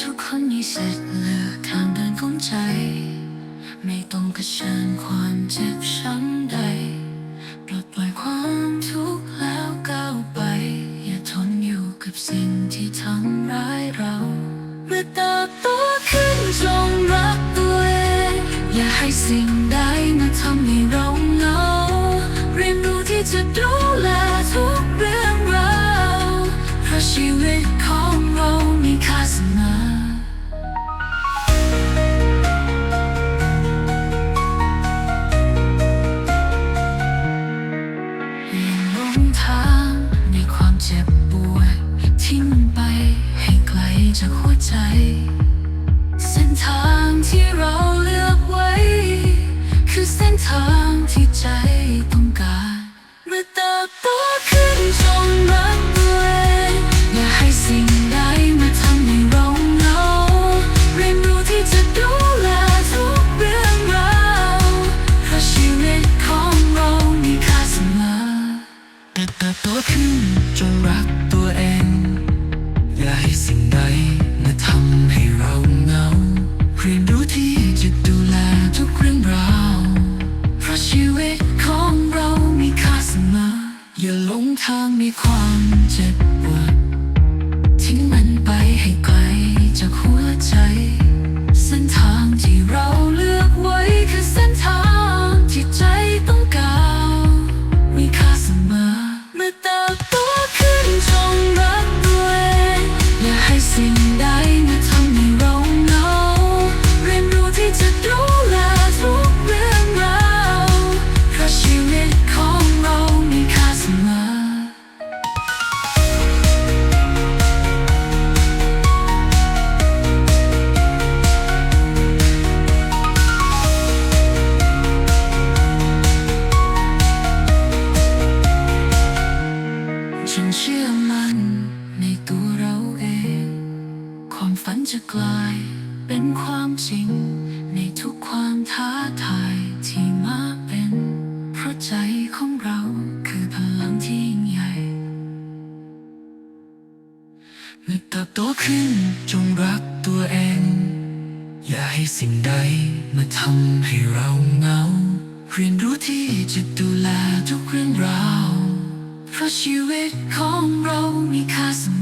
ทุกคนมีสิทธิ์เลือกทางเดินของใจ ไม่ต้องเผชิญความเจ็บช้ำใดปลดปล่อยความทุกข์แล้วก้าวไป อย่าทนอยู่กับสิ่งที่ทำร้ายเรา เมื่อเติบโตขึ้นจงรักตัวเองอย่าให้สิ่งใดมาทำให้เราเหงาเรียนรู้ที่จะดู จากหัวใจ เส้นทางที่เราเลือกไว้ คือเส้นทางที่ใจต้องการเมื่อเติบโตขึ้นจงรักตัวเองอย่าให้สิ่งใดมาทำให้เราเหงาเรียนรู้ที่จะดูแลทุกเรื่องราวเพราะชีวิตของเรามีค่าเสมอเมื่อเติบโตขึ้นจงรักตัวเอง อย่าให้สิ่งใดมาทำให้เราเหงาเรียนรู้ที่จะดูแลทุกเรื่องราวเพราะชีวิตของเรามีค่าเสมออย่าหลงทางมีความเจ็บปวดทิ้งมันไปให้ไกลจากหัวใจ เชื่อมันในตัวเราเอง ความฝันจะกลายเป็นความจริง ในทุกความท้าทายที่มาเป็น เพราะใจของเราคือพลังที่ยิ่งใหญ่ เมื่อเติบโตขึ้นจงรักตัวเอง อย่าให้สิ่งใดมาทำให้เราเหงา เรียนรู้ที่จะดูแลทุกเรื่องราว ราะชีวิตของเรามีค่าเสมอ